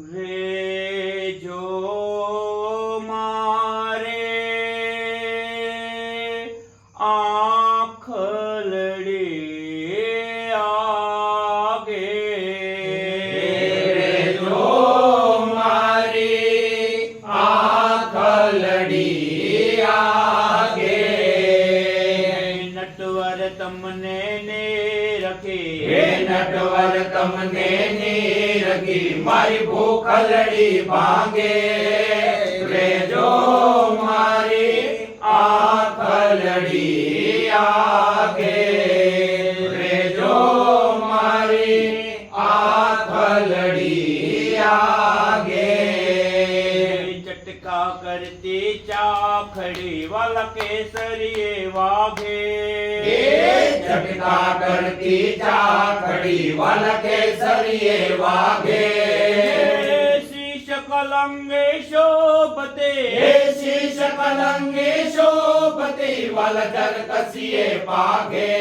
રે જો મારે આંખ લડે આગે. જો મારી આંખ લડી આગે. નટવર તમને ને રખે. નટવર તમને નીરગી મારી ભૂખલડી ભાંગે. રેજો चाखड़ी वाला सरिये वाघे जटका करती चाखड़ी वाला सरिये वाघे शीश कलंगे शोभते शीश कलंगे शोभते वल जल कसिए पागे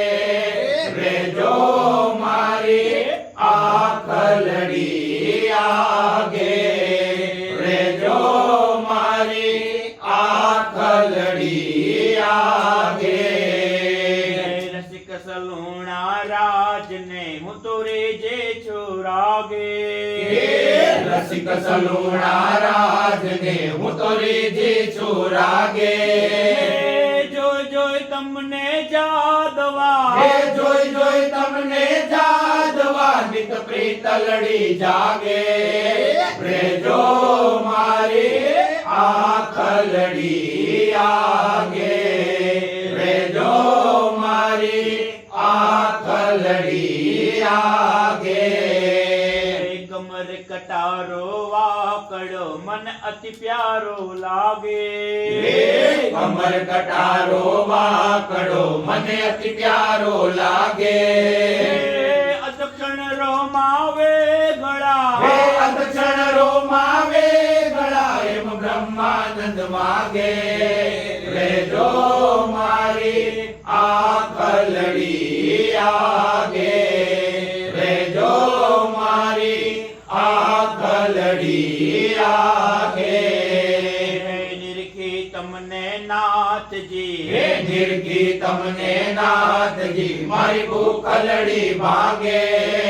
रे जो मारे आखलड़ी आ। રસિક સલુણા રાજ ને હું તો છોરાગે જોઈ જોઈ તમને જાદવા હે જોઈ જોઈ તમને જાદવા નિત પ્રીત લડી જાગે પ્રેજો મારી આંખ લડી આગે લડી આગે કમર કટારો વાકડો મન અતિ પ્યારો લાગે. કમર કટારો વાકડો મને અતિ પ્યારો લાગે. અદક્ષણ રોમાવે ગળા. અદક્ષણ રોમાવે ગળા એમ બ્રહ્માનંદ માગે. રેજો મારી આ કલડી આગે આંખ લડી આગે નિરખી તમને નાથજી હે નિર્ગી તમને નાથજી મારી ભૂખ લડી ભાગે રેજો